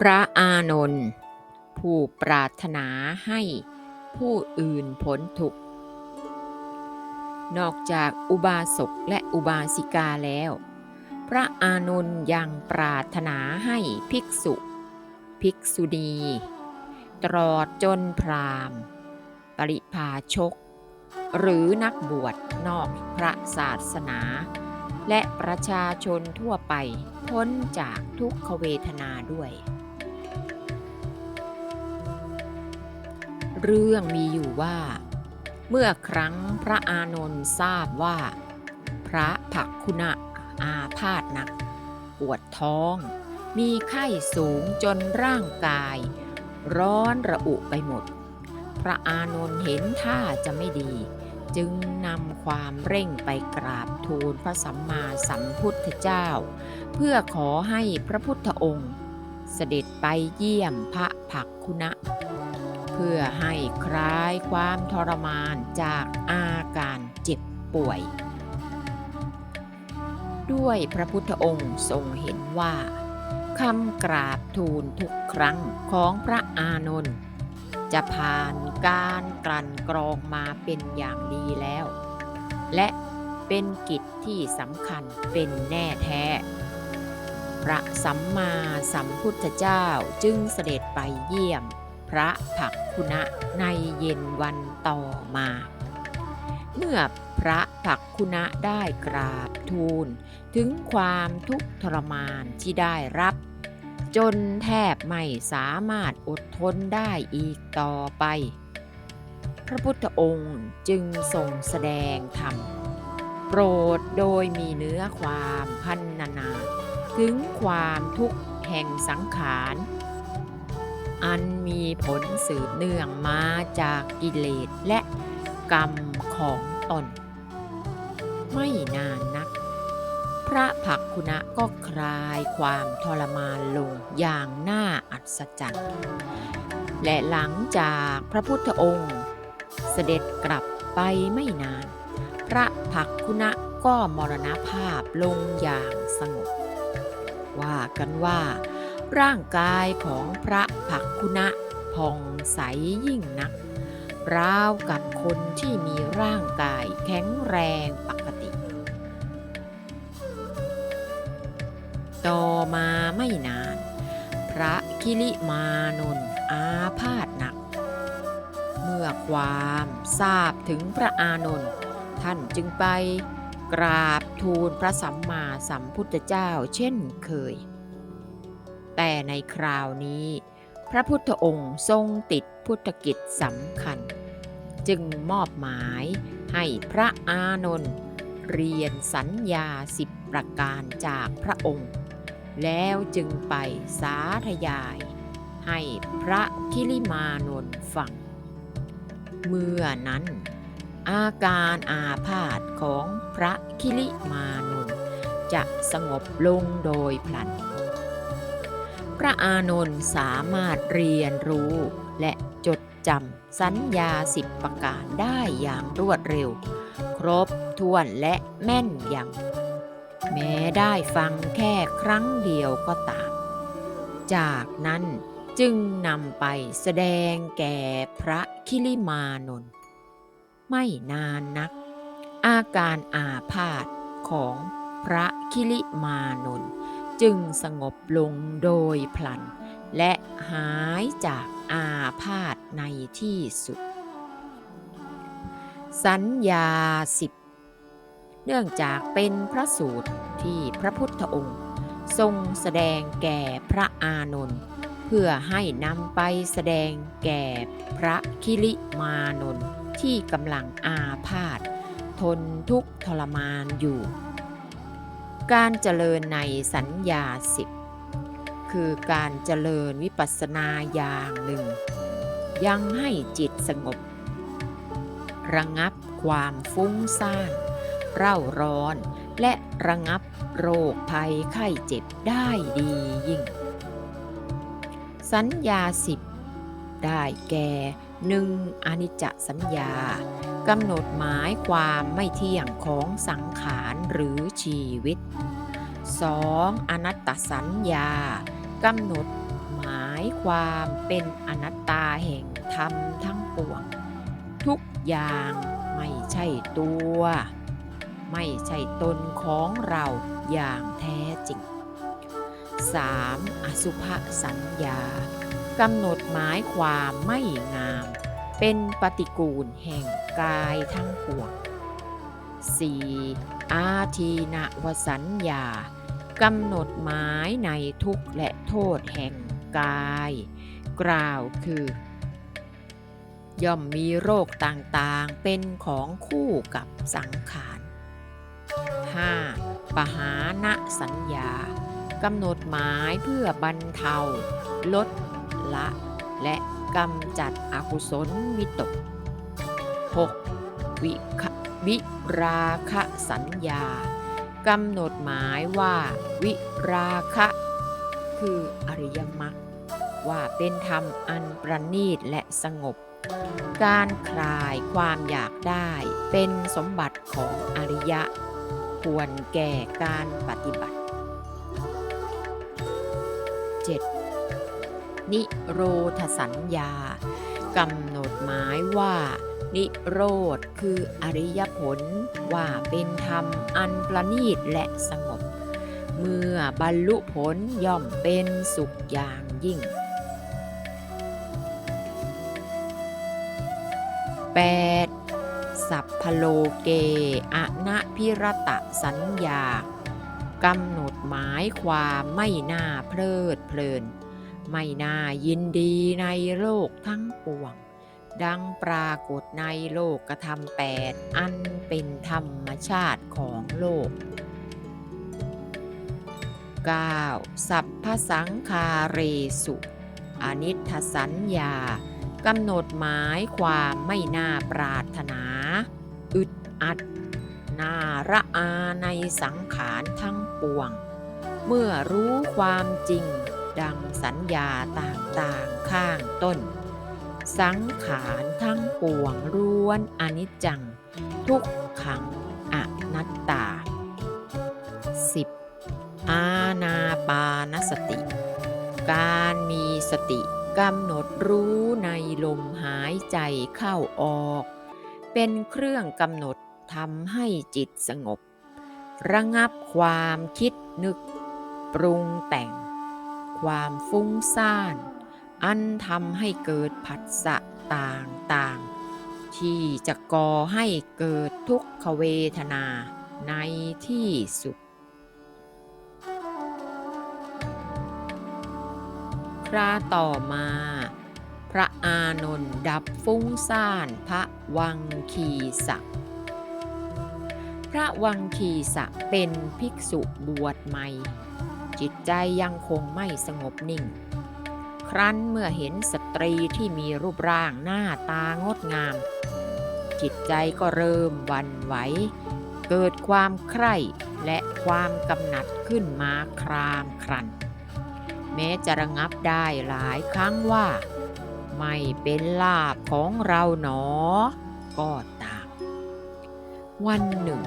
พระอานนท์ผู้ปรารถนาให้ผู้อื่นพ้นทุกข์ นอกจากอุบาสกและอุบาสิกาแล้ว พระอานนท์ยังปรารถนาให้ภิกษุ ภิกษุณีตลอดจนพราหมณ์ปริพาชก หรือนักบวชนอกพระศาสนา และประชาชนทั่วไปพ้นจากทุกขเวทนาด้วย เรื่องมีอยู่ว่า เมื่อครั้งพระอานนท์ทราบว่า พระผักคุณะอาพาธหนัก ปวดท้อง มีไข้สูงจนร่างกาย ร้อนระอุไปหมด พระอานนท์เห็นท่าจะไม่ดี จึงนำความเร่งไปกราบทูลพระสัมมาสัมพุทธเจ้า เพื่อขอให้พระพุทธองค์ เสด็จไปเยี่ยมพระผักคุณะ เพื่อให้คลายความทรมานจากอาการเจ็บป่วย ด้วยพระพุทธองค์ทรงเห็นว่าคำกราบทูลทุกครั้งของพระอานนท์จะผ่านการกลั่นกรองมาเป็นอย่างดีแล้ว และเป็นกิจที่สำคัญเป็นแน่แท้ พระสัมมาสัมพุทธเจ้าจึงเสด็จไปเยี่ยม ระผักคุณะในเย็นวันต่อมา เมื่อพระผักคุณะได้กราบทูล ถึงความทุกข์ทรมานที่ได้รับ จนแทบไม่สามารถอดทนได้อีกต่อไป พระพุทธองค์จึงทรงแสดงธรรม โปรดโดยมีเนื้อความพันนานา ถึงความทุกข์แห่งสังขาร อันมีผลสืบเนื่องมาจากกิเลสและกรรมของตน ไม่นานนัก พระผักคุณะก็คลายความทรมานลงอย่างน่าอัศจรรย์และหลังจากพระพุทธองค์ เสด็จกลับไปไม่นาน พระผักคุณะก็มรณภาพลงอย่างสงบ ว่ากันว่า ร่างกายของพระผักคุณะผ่องใสยิ่งนัก ราวกับคนที่มีร่างกายแข็งแรงปกติ ต่อมาไม่นาน พระคิริมานนอาพาธหนัก เมื่อความทราบถึงพระอานนท์ท่านจึงไปกราบทูลพระสัมมาสัมพุทธเจ้าเช่นเคย แต่ในคราวนี้ พระพุทธองค์ทรงติดพุทธกิจสำคัญ จึงมอบหมายให้พระอานนท์เรียนสัญญาสิบประการจากพระองค์ แล้วจึงไปสาธยาย ให้พระคิริมานนท์ฟัง เมื่อนั้น อาการอาพาธของพระคิริมานนท์จะสงบลงโดยพลัน พระอานนท์สามารถเรียนรู้ และจดจำสัญญาสิบประการได้อย่างรวดเร็ว ครบถ้วนและแม่นยำแม้ได้ฟังแค่ครั้งเดียวก็ตาม จากนั้นจึงนำไปแสดงแก่พระคิริมานนท์ไม่นานนัก อาการอาพาธของพระคิริมานนท์ จึงสงบลงโดยพลัน และหายจากอาพาธในที่สุด สัญญาสิบเนื่องจากเป็นพระสูตรที่พระพุทธองค์ ทรงแสดงแก่พระอานนท์เพื่อให้นำไปแสดงแก่พระคิริมานนท์ที่กำลังอาพาธทนทุกข์ทรมานอยู่ การเจริญในสัญญาสิบคือการเจริญวิปัสสนาอย่างหนึ่ง ยังให้จิตสงบ ระงับความฟุ้งซ่านเร่าร้อน และระงับโรคภัยไข้เจ็บได้ดียิ่ง สัญญาสิบได้แก่หนึ่งอนิจจสัญญา กำหนดหมายความไม่เที่ยงของสังขารหรือชีวิต 2. อนัตตสัญญากำหนดหมายความเป็นอนัตตาแห่งธรรมทั้งปวง ทุกอย่างไม่ใช่ตัว ไม่ใช่ตนของเราอย่างแท้จริง 3. อสุภสัญญากำหนดหมายความไม่งาม เป็นปฏิกูลแห่งกายทั้งปวง 4. อาทีนวสัญญากำหนดหมายในทุกข์และโทษแห่งกาย กล่าวคือ ย่อมมีโรคต่างๆเป็นของคู่กับสังขาร 5. ปหาณสัญญากำหนดหมายเพื่อบรรเทา ลดละ และกำจัดอกุศลวิตก 6. วิวิราคะสัญญากำหนดหมายว่าวิราคะ คืออริยมรรคว่าเป็นธรรมอันประณีตและสงบ การคลายความอยากได้เป็นสมบัติของอริยะ ควรแก่การปฏิบัติ นิโรธสัญญากำหนดหมายว่า นิโรธคืออริยผลว่าเป็นธรรมอันประณีตและสงบ เมื่อบรรลุผลย่อมเป็นสุขอย่างยิ่ง 8. สัพพโลเกอนะพิรตะสัญญากำหนดหมายความไม่น่าเพลิดเพลิน ไม่น่ายินดีในโลกทั้งปวง ดังปรากฏในโลกกระทำแปดอันเป็นธรรมชาติของโลก 9. สัพพสังคาเรสุ อนิทสัญญากำหนดหมายความไม่น่าปรารถนา อึดอัดน่าระอาในสังขารทั้งปวง เมื่อรู้ความจริง ดังสัญญาต่างๆข้างต้น สังขารทั้งปวงร้วนอนิจจัง ทุกขังอนัตตา 10. อาณาปานสติ การมีสติกำหนดรู้ในลมหายใจเข้าออก เป็นเครื่องกำหนดทำให้จิตสงบ ระงับความคิดนึก ปรุงแต่ง ความฟุ้งซ่าน อันทำให้เกิดผัสสะต่างๆ ที่จะก่อให้เกิดทุกขเวทนาในที่สุด คราต่อมา พระอานนท์ดับฟุ้งซ่านพระวังคีสักพระวังคีสะเป็นภิกษุบวชใหม่ จิตใจยังคงไม่สงบนิ่ง ครั้นเมื่อเห็นสตรีที่มีรูปร่างหน้าตางดงาม จิตใจก็เริ่มวันไหว เกิดความใคร่และความกำหนัดขึ้นมาครามครัน แม้จะระงับได้หลายครั้งว่า ไม่เป็นลาบของเราหนอ ก็ตาม วันหนึ่ง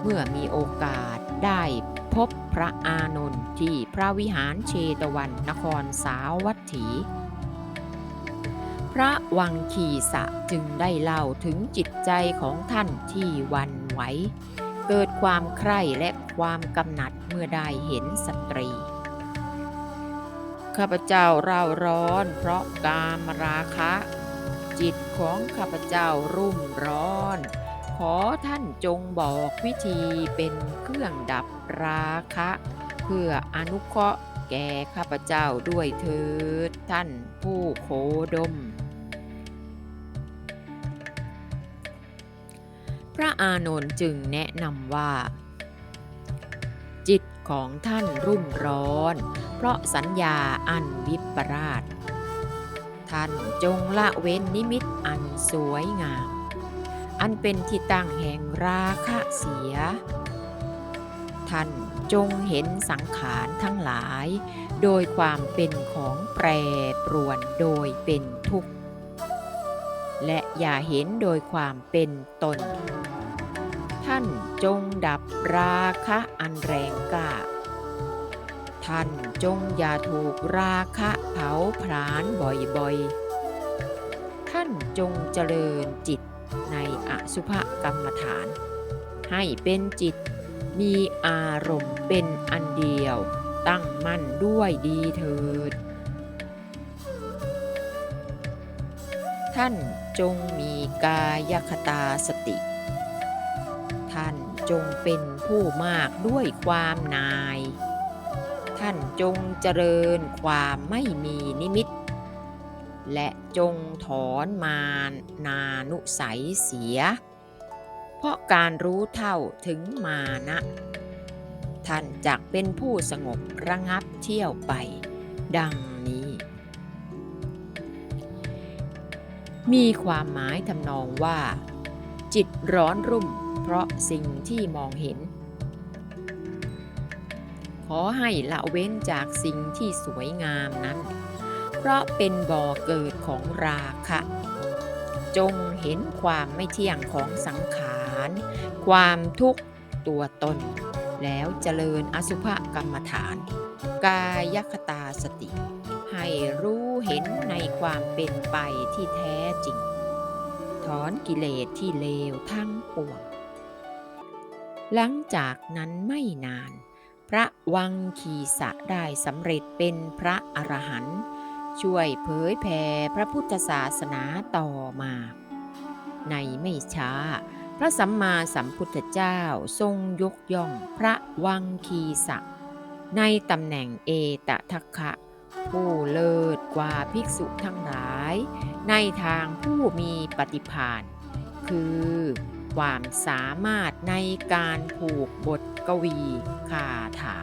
เมื่อมีโอกาสได้ บพระอานนท์ที่พระวิหารเชตวัน นครสาวัตถี พระวังคีสะจึงได้เล่าถึงจิตใจของท่านที่วันไหว เกิดความใคร่และความกำหนัดเมื่อได้เห็นสตรี ข้าพเจ้าเร่าร้อนเพราะกามราคะ จิตของข้าพเจ้ารุ่มร้อน ขอท่านจงบอกวิธีเป็นเครื่องดับราคะ เพื่ออนุเคราะห์แก่ข้าพเจ้าด้วยเถิดท่านผู้โคดม พระอานนท์จึงแนะนำว่า จิตของท่านรุ่มร้อน เพราะสัญญาอันวิปราช ท่านจงละเว้นนิมิตอันสวยงาม อันเป็นที่ตั้งแห่งราคะเสีย ท่านจงเห็นสังขารทั้งหลาย โดยความเป็นของแปรปรวนโดยเป็นทุกข์ และอย่าเห็นโดยความเป็นตน ท่านจงดับราคะอันแรงกล้าท่านจงอย่าถูกราคะเผาผลาญบ่อยๆ ท่านจงเจริญจิต ในอสุภกรรมฐาน ให้เป็นจิต มีอารมณ์เป็นอันเดียว ตั้งมั่นด้วยดีเถิด ท่านจงมีกายคตาสติ ท่านจงเป็นผู้มากด้วยความนาย ท่านจงเจริญความไม่มีนิมิต จงถอนมานานุสัยเสีย เพราะการรู้เท่าถึงมานะ ท่านจักเป็นผู้สงบระงับเที่ยวไป ดังนี้ มีความหมายทำนองว่า จิตร้อนรุ่มเพราะสิ่งที่มองเห็น ขอให้ละเว้นจากสิ่งที่สวยงามนั้น เพราะเป็นบ่อเกิดของราคะ จงเห็นความไม่เที่ยงของสังขาร ความทุกข์ตัวตน แล้วเจริญอสุภกรรมฐาน กายคตาสติ ให้รู้เห็นในความเป็นไปที่แท้จริง ถอนกิเลสที่เลวทั้งปวง หลังจากนั้นไม่นาน พระวังคีสะได้สำเร็จเป็นพระอรหันต์ ช่วยเผยแผ่พระพุทธศาสนาต่อมา ในไม่ช้า พระสัมมาสัมพุทธเจ้าทรงยกย่องพระวังคีสะในตำแหน่งเอตทัคคะผู้เลิศกว่าภิกษุทั้งหลาย ในทางผู้มีปฏิภาณคือความสามารถในการผูกบทกวีคาถา